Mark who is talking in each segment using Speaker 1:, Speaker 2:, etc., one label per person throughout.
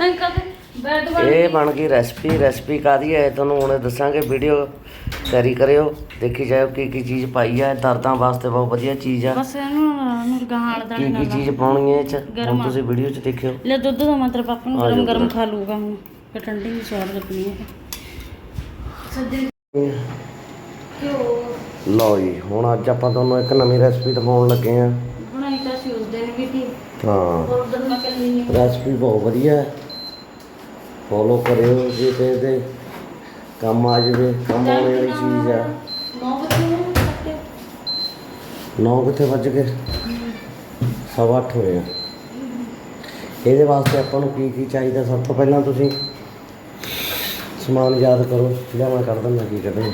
Speaker 1: Bed
Speaker 2: ਇਹ ਬਣ ਗਈ ਰੈਸਪੀ ਰੈਸਪੀ ਕਾਦੀ ਹੈ? ਤੁਹਾਨੂੰ ਹੁਣੇ ਦੱਸਾਂਗੇ ਵੀਡੀਓ ਤਿਆਰੀ ਕਰਿਓ ਦੇਖੀ ਜਾਇਓ ਕੀ ਕੀ ਚੀਜ਼ ਪਾਈ ਹੈ ਦਰਦਾਂ ਵਾਸਤੇ ਬਹੁਤ ਵਧੀਆ ਚੀਜ਼ ਆ।
Speaker 1: ਬਸ ਇਹਨੂੰ ਮੁਰਗਾਲ ਦਾ
Speaker 2: ਕੀ ਕੀ ਚੀਜ਼ ਪਾਉਣੀ ਹੈ ਇਹ ਚ? ਹੁਣ ਤੁਸੀਂ ਵੀਡੀਓ ਚ ਦੇਖਿਓ।
Speaker 1: ਲੈ ਦੁੱਧ ਦਾ ਮਤਲਬ ਪਾਪਾ ਨੂੰ ਗਰਮ
Speaker 2: ਜਾਓ
Speaker 1: ਗਰਮ ਖਾ ਲੂਗਾ ਹੁਣ। ਫਿਰ ਠੰਡੀ ਨਹੀਂ ਸਵਾਦ ਲੱਗਣੀ ਹੈ। ਸੱਜੇ ਕਿਉਂ
Speaker 2: ਲਓ ਜੀ ਹੁਣ ਅੱਜ ਆਪਾਂ ਤੁਹਾਨੂੰ ਇੱਕ ਨਵੀਂ ਰੈਸਪੀ ਦਿਖਾਉਣ ਲੱਗੇ ਆ
Speaker 1: ਬਣਾਈ ਤਾਂ ਸੀ ਉਸ ਦਿਨ ਵੀ ਸੀ
Speaker 2: ਹਾਂ। ਰੈਸਪੀ ਬਹੁਤ ਵਧੀਆ ਹੈ। ਫੋਲੋ ਕਰਿਓ ਜੇ ਤੇ ਇਹਦੇ ਕੰਮ ਆ ਜਾਵੇ ਕੰਮ ਆਉਣੇ ਵਾਲੀ ਚੀਜ਼ ਆ।
Speaker 1: ਨੌ ਵਜੇ ਨੂੰ? ਕੱਟੇ
Speaker 2: 9 ਕਿੱਥੇ ਵੱਜ ਗਏ? ਸਵਾ ਅੱਠ ਹੋਏ ਆ। ਇਹਦੇ ਵਾਸਤੇ ਆਪਾਂ ਨੂੰ ਕੀ ਕੀ ਚਾਹੀਦਾ? ਸਭ ਤੋਂ ਪਹਿਲਾਂ ਤੁਸੀਂ ਸਮਾਨ ਯਾਦ ਕਰੋ। ਲਿਆ ਮੈਂ ਕਰ ਦਿੰਦਾ ਕੀ ਕੱਢਣਾ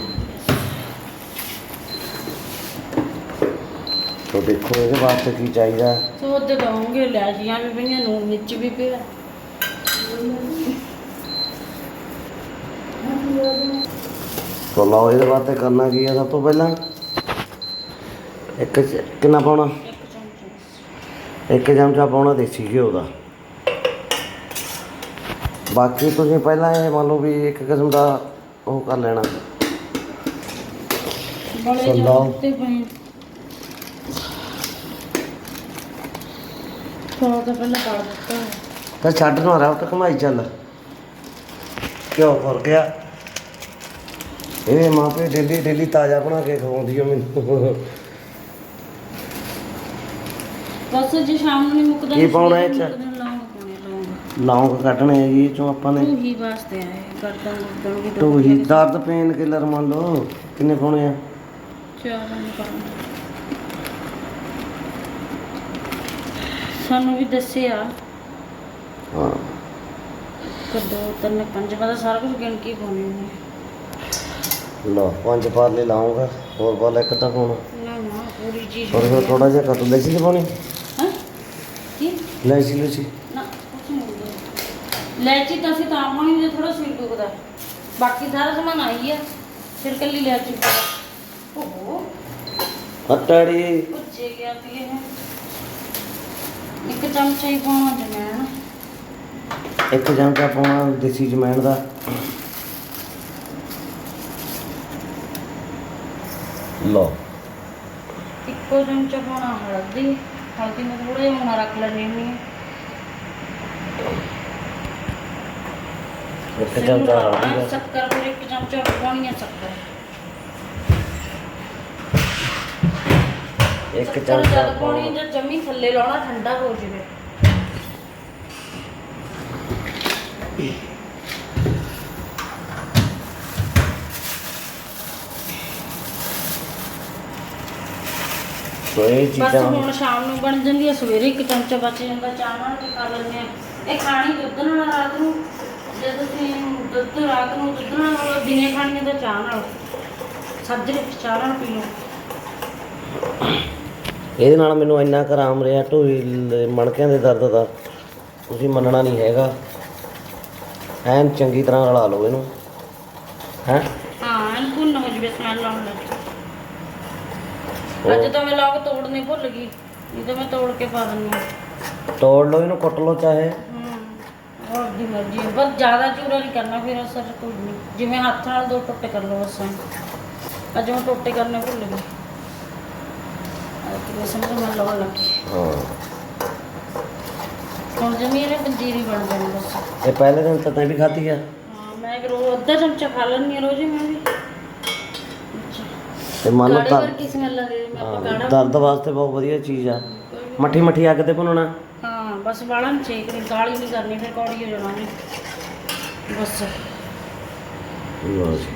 Speaker 2: ਤੋ ਦੇਖੋ ਇਹਦੇ ਵਾਸਤੇ ਕੀ ਚਾਹੀਦਾ?
Speaker 1: ਸੋਦੇ ਦਵਾਂਗੇ ਲੈ ਜੀਆਂ ਵੀ ਪਈਆਂ ਨੂੰ ਵਿੱਚ ਵੀ ਪਿਆ।
Speaker 2: ਤੋ ਲਓ ਇਹਦੇ ਵਾਸਤੇ ਕਰਨਾ ਕੀ ਹੈ ਸਭ ਤੋਂ ਪਹਿਲਾਂ? ਇੱਕ ਚ- ਕਿੰਨਾ ਪਾਉਣਾ?
Speaker 1: ਇੱਕ ਚਮਚਾ
Speaker 2: ਪਾਉਣਾ ਦੇਸੀ ਘਿਓ ਦਾ। ਬਾਕੀ ਤੁਸੀਂ ਪਹਿਲਾਂ ਇਹ ਮੰਨ ਲਓ ਵੀ ਇੱਕ ਕਿਸਮ ਦਾ ਉਹ ਕਰ ਲੈਣਾ।
Speaker 1: ਬੜੇ
Speaker 2: ਲਓ।
Speaker 1: ਜਾਂਦੇ ਪਏ ਤਾਂ ਪਹਿਲਾਂ ਪਾ ਦਿੱਤਾ।
Speaker 2: ਫਿਰ ਛੱਡ ਨਾ ਰਹਾ ਤਾਂ ਕਮਾਈ ਚੱਲ। ਘਿਓ ਫੁਰ ਗਿਆ। ਇਹ ਮਾਂ ਪਿਓ ਡੇਲੀ ਡੇਲੀ ਤਾਜ਼ਾ ਬਣਾ ਕੇ ਖਵਾਉਂਦੀ ਆ ਮੈਨੂੰ।
Speaker 1: ਬਸ ਜੇ ਸ਼ਾਮ ਨੂੰ ਨਹੀਂ ਮੁੱਕਦਾ
Speaker 2: ਕੀ ਪਾਉਣਾ ਇਹ 'ਚ?
Speaker 1: ਲੌਂਗ
Speaker 2: ਕੱਢਣੇ ਆ ਜੀ ਇਹ ਚੋਂ ਆਪਾਂ ਨੇ।
Speaker 1: ਤੂੰ ਹੀ ਵਾਸਤੇ ਆਏ ਕਰਦਾਂ ਗੁਰਦਾਂ ਵੀ
Speaker 2: ਤੂੰ ਹੀ ਦਰਦ ਪੇਨ ਕਿਲਰ ਮੰਨ ਲਓ ਕਿੰਨੇ ਪਾਉਣੇ ਆ?
Speaker 1: ਚਾਰ ਪਾਉਣੇ। ਸਾਨੂੰ ਵੀ ਦੱਸਿਆ।
Speaker 2: ਹਾਂ।
Speaker 1: ਕਿ ਦੋ ਤਿੰਨ ਪੰਜ ਪਤਾ ਸਾਰਾ ਕੁਝ ਗਿਣ ਕੇ ਪਾਉਣੇ ਨੇ
Speaker 2: ਲਓ ਪੰਜ ਪਾਰਲੇ ਲਾਉਂਗਾ ਹੋਰ ਪਾਲਾ ਇੱਕ ਤਾਂ ਪਾਉਣਾ।
Speaker 1: ਨਾ ਨਾ ਪੂਰੀ ਚੀਜ਼
Speaker 2: ਔਰ ਫਿਰ ਥੋੜਾ ਜਿਹਾ ਕੱਟ ਲੈ ਸੀ ਪਾਉਣੀ?
Speaker 1: ਹਾਂ? ਕੀ?
Speaker 2: ਲੈ ਸੀ ਲੈ ਸੀ
Speaker 1: ਨਾ ਕੁਛ ਨਹੀਂ ਹੁੰਦਾ। ਲੈਚੀ ਤਾਂ ਅਸੀਂ ਤਾਂ ਪਾਣੀ ਜੇ ਥੋੜਾ ਸਿਰ ਦੁਖਦਾ। ਬਾਕੀ ਸਾਰਾ ਸਮਾਨ ਆਈ ਆ ਫਿਰ ਕੱਲੀ ਲੈਚੀ ਪਾ ਓਹੋ।
Speaker 2: ਹਟੜੀ।
Speaker 1: ਭੁੱਜੇ ਗਿਆ ਵੀ ਇਹ। ਇੱਕ ਚਮਚਾ ਹੀ ਪਾਉਣਾ ਜਮੈਣ।
Speaker 2: ਇੱਕ ਚਮਚਾ ਪਾਉਣਾ ਦੇਸੀ ਜਮੈਣ ਦਾ। ਲਓ
Speaker 1: ਇੱਕੋ ਚਮਚਾ ਪਾਉਣਾ ਹਲਦੀ ਹਲਦੀ ਮੈਂ ਥੋੜਾ ਜਿਹਾ ਹੁਣ ਰੱਖ ਲੈਣੀ ਹੁੰਦੀ ਹਾਂ
Speaker 2: ਇੱਕ ਚਮਚਾ ਹਲਦੀ ਦਾ
Speaker 1: ਸ਼ੱਕਰ ਫਿਰ ਇੱਕ ਚਮਚਾ ਪਾਉਣੀ ਹੈ ਸ਼ੱਕਰ
Speaker 2: ਇੱਕ
Speaker 1: ਸ਼ੱਕਰ
Speaker 2: ਚਮਚਾ
Speaker 1: ਜਦ ਪਾਉਣੀ
Speaker 2: ਪਾਉਣਾ
Speaker 1: ਜਾਂ ਜੰਮੀ ਥੱਲੇ ਲਾਉਣਾ ਠੰਡਾ ਹੋ ਜਾਵੇ
Speaker 2: ਸੋ ਇਹ
Speaker 1: ਬਸ
Speaker 2: ਚੀਜ਼ਾਂ।
Speaker 1: ਹੁਣ ਸ਼ਾਮ ਨੂੰ ਬਣ ਜਾਂਦੀ ਹੈ ਸਵੇਰੇ ਇੱਕ ਚਮਚਾ ਬਚ ਜਾਂਦਾ ਚਾਹ ਨਾਲ ਵੀ ਖਾ ਲੈਂਦੇ ਆ ਇਹ ਖਾਣੀ ਦੁੱਧ ਨਾਲ ਰਾਤ ਨੂੰ। ਜੇ ਤੁਸੀਂ ਦੁੱਧ ਰਾਤ ਨੂੰ ਦੁੱਧ ਨਾਲ ਦਿਨੇ ਖਾਣੀ ਹੈ ਤਾਂ ਚਾਹ ਨਾਲ। ਸੱਜਰੇ ਚਾਹ ਨਾਲ ਪੀ ਲਓ।
Speaker 2: ਇਹਦੇ ਨਾਲ ਮੈਨੂੰ ਇੰਨਾ ਕੁ ਆਰਾਮ ਰਿਹਾ ਢੋਈ ਲ- ਮਣਕਿਆਂ ਦੇ ਦਰਦ ਦਾ। ਤੁਸੀਂ ਮੰਨਣਾ ਨਹੀਂ ਹੈਗਾ। ਐਨ ਚੰਗੀ ਤਰ੍ਹਾਂ ਰਲਾ ਲਓ ਇਹਨੂੰ। ਹੈ?
Speaker 1: ਹਾਂ ਇਹਨੂੰ ਨਾ ਹੋ ਜਵੇ ਸਮੈਲ ਆਉਣ ਲੱਗ ਅੱਜ ਤਾਂ ਮੈਂ ਲੌਂਗ ਤੋੜਨੇ ਭੁੱਲ ਗਈ ਨਹੀਂ ਤਾਂ ਮੈਂ ਤੋੜ ਕੇ ਪਾ ਦਿੰਦੀ
Speaker 2: ਤੋੜ ਲਓ ਇਹਨੂੰ ਕੁੱਟ ਲਓ ਚਾਹੇ।
Speaker 1: ਮਰਜ਼ੀ ਹੈ ਬਸ ਜ਼ਿਆਦਾ ਚੂਰਾ ਨਹੀਂ ਕਰਨਾ ਫਿਰ ਅਸਰ ਕੋਈ ਨਹੀਂ। ਜਿਵੇਂ ਹੱਥ ਨਾਲ ਦੋ ਟੁੱਟੇ ਕਰ ਲਓ ਐਂ। ਅੱਜ ਮੈਂ ਟੁੱਟੇ ਕਰਨੇ ਭੁੱਲ ਗਈ। ਅੱਜ ਸਮਝ ਮੈਂ ਲਾਉਣ ਲੱਗੀ।
Speaker 2: ਹਾਂ।
Speaker 1: ਹੁਣ ਜਮੀ ਇਹਨੇ ਪੰਜੀਰੀ ਬਣ ਜਾਣੀ ਬਸ।
Speaker 2: ਇਹ ਪਹਿਲੇ ਦਿਨ ਤਾਂ ਤੈਂ ਵੀ ਖਾਧੀ ਆ।
Speaker 1: ਹਾਂ ਮੈਂ ਇੱਕ ਰੋਜ਼ ਅੱਧਾ ਚਮਚਾ ਖਾ ਲੈਂਦੀ ਹਾਂ ਰੋਜ਼ ਹੀ ਮੈਂ ਵੀ।
Speaker 2: ਤੇ ਮੰਨ ਲਓ
Speaker 1: ਕਾੜੇ
Speaker 2: ਤਾਂ
Speaker 1: ਵਰਗੀ ਸਮੈਲ ਆ ਰਹੀ ਮੈਂ
Speaker 2: ਹਾਂ,
Speaker 1: ਪਕਾੜਾ
Speaker 2: ਦਰਦ ਵਾਸਤੇ ਬਹੁਤ ਵਧੀਆ ਚੀਜ਼ ਆ। ਮੱਠੀ ਮੱਠੀ ਅੱਗ ਤੇ ਭੁੰਨਣਾ।
Speaker 1: ਹਾਂ ਬਸ ਵਾਲਾਂ ਨੂੰ ਛੇਕ ਨਹੀਂ ਕਾਲੀ ਨਹੀਂ ਕਰਨੀ ਫਿਰ ਕੌੜੀ ਹੋ ਜਾਣਾ ਨੇ ਬਸ।
Speaker 2: ਲਓ ਜੀ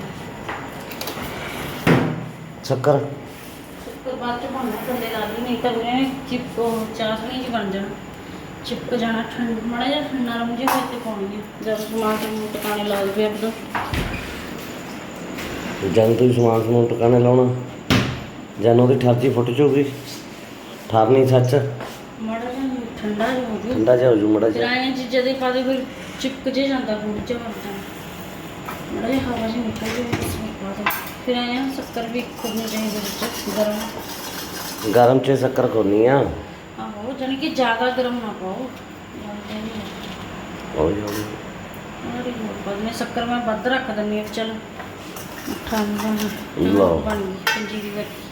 Speaker 2: ਸ਼ੱਕਰ।
Speaker 1: ਸ਼ੱਕਰ ਬਾਅਦ ਚ ਬਣਨਾ ਥੱਲੇ ਲਾ ਲਈ ਨਹੀਂ ਤਾਂ ਉਹਨੇ ਚਿਪ ਉਹ ਚਾਸ਼ਨੀ ਜੀ ਬਣ ਜਾਣਾ। ਚਿਪਕ ਜਾਣਾ ਠੰਡ ਮੜਾ ਜਿਹਾ ਨਰਮ ਜਿਹਾ ਹੋਏ ਤੇ ਪਾਉਣੀ ਹੈ ਜਦ ਸਮਾਨ ਤੇ ਟਿਕਾਣੇ ਲਾ ਦੇ ਆਪਦਾ
Speaker 2: ਜਦ ਤੁਸੀਂ ਸਮਾਨ ਸਮੂਨ ਟਿਕਾਣੇ ਲਾਉਣਾ। ਜਦ ਉਹਦੀ ਠਰਜੀ ਫੁੱਟ ਜਾਊਗੀ। ਠਰਨੀ ਸੱਚ।
Speaker 1: ਮੜਾ ਜਿਹਾ ਠੰਡਾ ਜਿਹਾ ਹੋ ਜੂ
Speaker 2: ਠੰਡਾ ਜਿਹਾ ਹੋ ਜੂ ਮੜਾ
Speaker 1: ਫਿਰ
Speaker 2: ਜਿਹਾ
Speaker 1: ਆਏ ਚੀਜ਼ਾਂ ਦੇ ਪਾ ਦੇ ਫਿਰ ਚਿਪਕ ਜੇ ਜਾਂਦਾ ਗੁੜ ਜਿਹਾ। ਵਰਤਾ ਮੜਾ ਜਿਹਾ ਹਵਾ ਜਿਹੀ ਨਿਕਲ ਜੇ ਉਸ ਵਿੱਚ ਪਾ ਦੇ। ਫਿਰ ਆਏ ਆ ਸ਼ੱਕਰ ਵੀ ਖੁੱਲਣੀ ਚਾਹੀਦੀ ਵਿੱਚ ਗਰਮ।
Speaker 2: ਗਰਮ ਚ ਸ਼ੱਕਰ ਕੋਨੀ ਆ।
Speaker 1: ਆਹੋ ਜਾਣੀ ਕਿ ਜ਼ਿਆਦਾ ਗਰਮ ਨਾ ਪਾਓ।
Speaker 2: ਹੌਲੀ ਹੌਲੀ
Speaker 1: ਅਰੇ ਬਾਦ ਮੈਂ ਸ਼ੱਕਰ ਮੈਂ ਵੱਧ ਰੱਖ ਦਿੰਦੀ ਹਾਂ ਚਲ। ਮਿੱਠਾ ਨਹੀਂ
Speaker 2: ਲਓ।
Speaker 1: ਬਣ ਗਈ ਪੰਜੀਰੀ ਵਰਗੀ।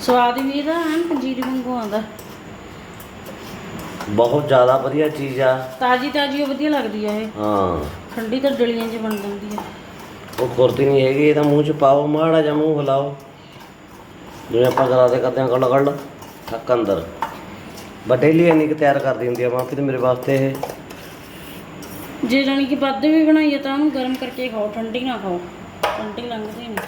Speaker 1: ਸਵਾਦ ਵੀ ਇਹਦਾ ਐਨ ਪੰਜੀਰੀ ਵਾਂਗੂ ਆਉਂਦਾ।
Speaker 2: ਬਹੁਤ ਜ਼ਿਆਦਾ ਵਧੀਆ ਚੀਜ਼ ਆ।
Speaker 1: ਤਾਜੀ ਤਾਜੀ ਉਹ ਵਧੀਆ ਲੱਗਦੀ ਆ ਇਹ।
Speaker 2: ਹਾਂ।
Speaker 1: ਠੰਡੀ ਤਾਂ ਡਲੀਆਂ 'ਚ ਬਣ ਜਾਂਦੀ ਆ।
Speaker 2: ਉਹ ਖੁਰਦੀ ਨਹੀਂ ਹੈਗੀ ਇਹਦਾ ਮੂੰਹ ਚ ਪਾਓ ਮਾੜਾ ਜਿਹਾ ਮੂੰਹ ਹਿਲਾਓ। ਜਿਵੇਂ ਆਪਾਂ ਕਰਾਦੇ ਕਰਦੇ ਹਾਂ ਕੱਢ ਕੱਢ ਥੱਕ ਅੰਦਰ। ਇੰਨੀ ਕੁ ਤਿਆਰ ਕਰਦੀ ਹੁੰਦੀ ਆ ਮਾਂ ਤੇ ਮੇਰੇ ਵਾਸਤੇ ਇਹ।
Speaker 1: ਜੇ ਜਾਣੀ ਕਿ ਵੱਧ ਵੀ ਬਣਾਈਏ ਤਾਂ ਉਹਨੂੰ ਗਰਮ ਕਰਕੇ ਖਾਓ ਠੰਡੀ ਨਾ ਖਾਓ। ਠੰਡੀ ਲੰਘਦੀ ਨਹੀਂ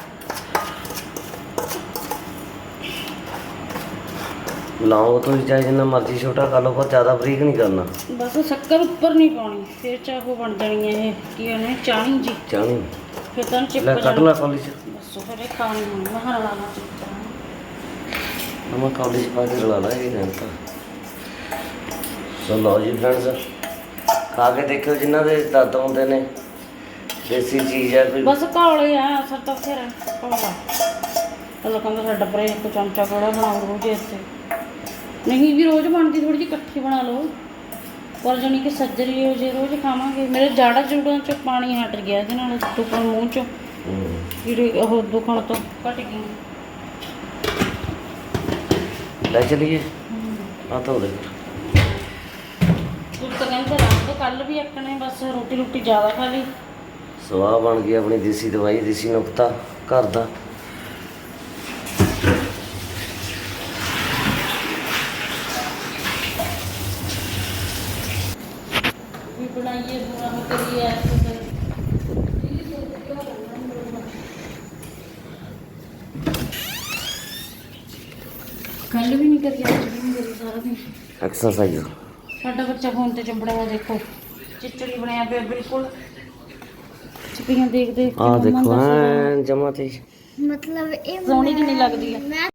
Speaker 2: ਲਾਓ ਤੁਸੀਂ ਚਾਹੇ ਜਿੰਨਾ ਮਰਜ਼ੀ ਛੋਟਾ ਕਰ ਲਓ ਪਰ ਜ਼ਿਆਦਾ ਬਰੀਕ ਨਹੀਂ ਕਰਨਾ।
Speaker 1: ਬਸ ਸ਼ੱਕਰ ਉੱਪਰ ਨਹੀਂ ਪਾਉਣੀ ਫਿਰ ਚਾਹ ਉਹ ਬਣ ਜਾਣੀ ਹੈ ਇਹ ਕੀ ਉਹਨੇ ਚਾਹਣੀ ਜੀ।
Speaker 2: ਚਾਹਣੀ
Speaker 1: ਫਿਰ ਤਾਂ ਚਿਪਕ
Speaker 2: ਲੈ ਕੱਢ
Speaker 1: ਜਾਣੀ
Speaker 2: ਲੈ ਕੌਲੀ ਚ।
Speaker 1: ਬਸ ਫਿਰ ਇਹ ਖਾਣੀ ਨਹੀਂ ਮੈਂ ਹਰਾ ਲਾਣਾ ਚਾਹੀਦਾ
Speaker 2: ਨਮਾ ਕੌਲੀ ਚ ਪਾ ਕੇ ਰਲਾ ਲਾ ਇਹ ਰਹਿਣ ਤਾਂ। ਸੋ ਲਓ ਜੀ ਫਰੈਂਡਸ ਖਾ ਕੇ ਦੇਖਿਓ ਜਿਨ੍ਹਾਂ ਦੇ ਦਰਦ ਹੁੰਦੇ ਨੇ। ਦੇਸੀ ਚੀਜ਼ ਹੈ ਕੋਈ?
Speaker 1: ਬਸ ਕਾਲੇ ਆ ਅਸਰ ਤਾਂ ਫੇਰ ਕਾਲਾ ਉਹ ਕਹਿੰਦਾ ਸਾਡਾ ਪਰੇ ਇੱਕ ਚਮਚਾ ਕੋੜਾ ਬਣਾਓ ਰੋਜ਼ ਇੱਥੇ। ਨਹੀਂ ਵੀ ਰੋਜ਼ ਬਣਦੀ ਥੋੜੀ ਜਿਹੀ ਇਕੱਠੀ ਬਣਾ ਲਓ ਪਰ ਜਾਣੀ ਕਿ ਸੱਜਰੀ ਹੋ ਜੇ ਰੋਜ਼ ਖਾਵਾਂਗੇ। ਮੇਰੇ ਜਾੜਾ ਜੂੜਾਂ ਚ ਪਾਣੀ ਹਟ ਗਿਆ ਇਹਦੇ ਨਾਲ ਦੁਖਣ ਮੂੰਹ ਚੋਂ। ਜਿਹੜੇ ਉਹ ਦੁਖਣ ਤੋਂ ਘਟ ਗਈ
Speaker 2: ਲੈ ਚਲੀਏ। ਆ ਤਾਂ ਉਹਦੇ
Speaker 1: ਤੂੰ ਤਾਂ ਕਹਿੰਦਾ ਰੱਬ ਕੱਲ ਵੀ ਅੱਕਣੇ ਬਸ ਰੋਟੀ ਰੋਟੀ ਜ਼ਿਆਦਾ ਖਾ ਲਈ।
Speaker 2: ਸਵਾਹ ਬਣ ਗਈ ਆਪਣੀ ਦੇਸੀ ਦਵਾਈ ਦੇਸੀ ਨੁਕਤਾ ਘਰ ਦਾ।
Speaker 1: ਵੀ ਬਣਾਈਏ ਬੁਰਾ ਹੋ ਕਰੀਏ ਐਸੇ ਕਰੀਏ ਕੱਲ ਵੀ ਨਹੀਂ ਕਰੀ ਅੱਜ ਵੀ ਨਹੀਂ ਕਰੀ ਸਾਰਾ ਦਿਨ।
Speaker 2: ਐਕਸਰਸਾਈਜ਼
Speaker 1: ਸਾਡਾ ਬੱਚਾ ਫੋਨ ਤੇ ਚੰਬੜਿਆ ਦੇਖੋ। ਚਿੱਚੜੀ ਬਣਿਆ ਪਿਆ ਬਿਲਕੁਲ ਚਿੱਪੀਆਂ ਦੇਖ ਦੇਖ ਕੇ
Speaker 2: ਆ
Speaker 1: ਮੰਮਾ
Speaker 2: ਦੇਖੋ ਜਮਾ ਤੇ
Speaker 3: ਮਤਲਬ ਇਹ
Speaker 1: ਸੋਹਣੀ ਕਿੰਨੀ ਲੱਗਦੀ ਹੈ
Speaker 3: ਮੈਂ